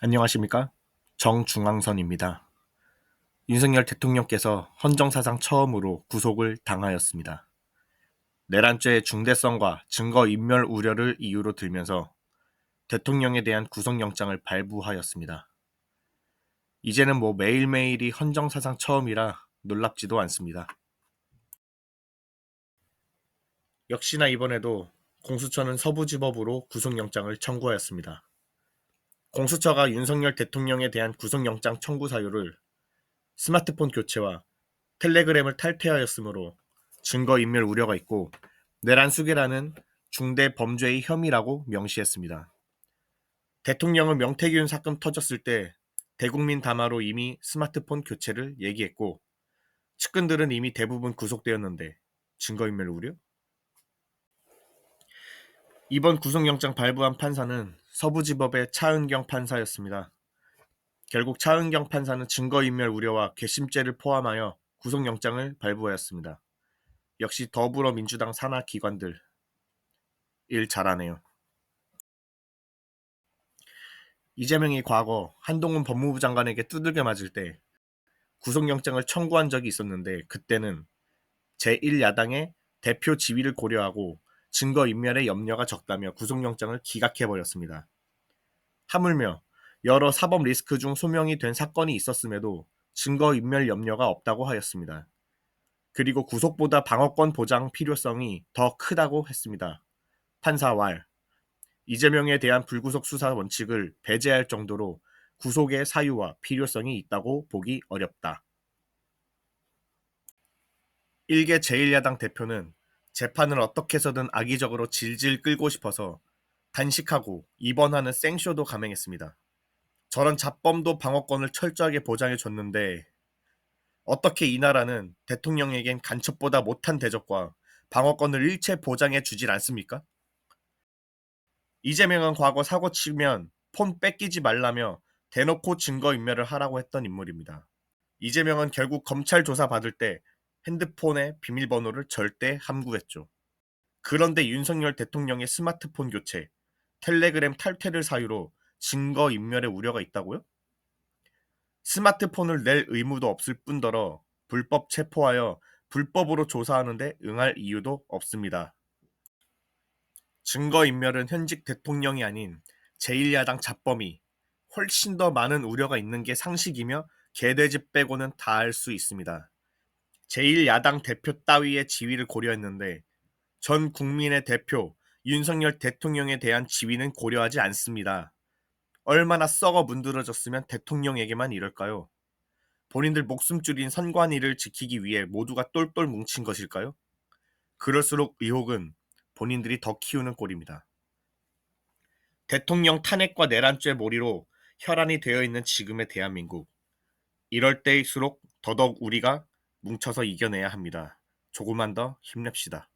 안녕하십니까? 정중앙선입니다. 윤석열 대통령께서 헌정사상 처음으로 구속을 당하였습니다. 내란죄의 중대성과 증거인멸 우려를 이유로 들면서 대통령에 대한 구속영장을 발부하였습니다. 이제는 뭐 매일매일이 헌정사상 처음이라 놀랍지도 않습니다. 역시나 이번에도 공수처는 서부지법으로 구속영장을 청구하였습니다. 공수처가 윤석열 대통령에 대한 구속영장 청구 사유를 스마트폰 교체와 텔레그램을 탈퇴하였으므로 증거인멸 우려가 있고 내란 수계라는 중대 범죄의 혐의라고 명시했습니다. 대통령은 명태균 사건 터졌을 때 대국민 담화로 이미 스마트폰 교체를 얘기했고 측근들은 이미 대부분 구속되었는데 증거인멸 우려? 이번 구속영장 발부한 판사는 서부지법의 차은경 판사였습니다. 결국 차은경 판사는 증거인멸 우려와 괘씸죄를 포함하여 구속영장을 발부하였습니다. 역시 더불어민주당 산하 기관들 일 잘하네요. 이재명이 과거 한동훈 법무부 장관에게 두들겨 맞을 때 구속영장을 청구한 적이 있었는데 그때는 제1야당의 대표 지위를 고려하고 증거인멸의 염려가 적다며 구속영장을 기각해버렸습니다. 하물며 여러 사법 리스크 중 소명이 된 사건이 있었음에도 증거인멸 염려가 없다고 하였습니다. 그리고 구속보다 방어권 보장 필요성이 더 크다고 했습니다. 판사 왈 이재명에 대한 불구속 수사 원칙을 배제할 정도로 구속의 사유와 필요성이 있다고 보기 어렵다. 일개 제1야당 대표는 재판을 어떻게 해서든 악의적으로 질질 끌고 싶어서 단식하고 입원하는 생쇼도 감행했습니다. 저런 잡범도 방어권을 철저하게 보장해 줬는데 어떻게 이 나라는 대통령에겐 간첩보다 못한 대접과 방어권을 일체 보장해 주질 않습니까? 이재명은 과거 사고 치면 폰 뺏기지 말라며 대놓고 증거인멸을 하라고 했던 인물입니다. 이재명은 결국 검찰 조사 받을 때 핸드폰의 비밀번호를 절대 함구했죠. 그런데 윤석열 대통령의 스마트폰 교체, 텔레그램 탈퇴를 사유로 증거 인멸의 우려가 있다고요? 스마트폰을 낼 의무도 없을 뿐더러 불법 체포하여 불법으로 조사하는데 응할 이유도 없습니다. 증거인멸은 현직 대통령이 아닌 제1야당 잡범이 훨씬 더 많은 우려가 있는 게 상식이며 개돼지 빼고는 다 알 수 있습니다. 제1야당 대표 따위의 지위를 고려했는데 전 국민의 대표 윤석열 대통령에 대한 지위는 고려하지 않습니다. 얼마나 썩어 문드러졌으면 대통령에게만 이럴까요? 본인들 목숨 줄인 선관위를 지키기 위해 모두가 똘똘 뭉친 것일까요? 그럴수록 의혹은 본인들이 더 키우는 꼴입니다. 대통령 탄핵과 내란죄 몰이로 혈안이 되어 있는 지금의 대한민국. 이럴 때일수록 더더욱 우리가 뭉쳐서 이겨내야 합니다. 조금만 더 힘냅시다.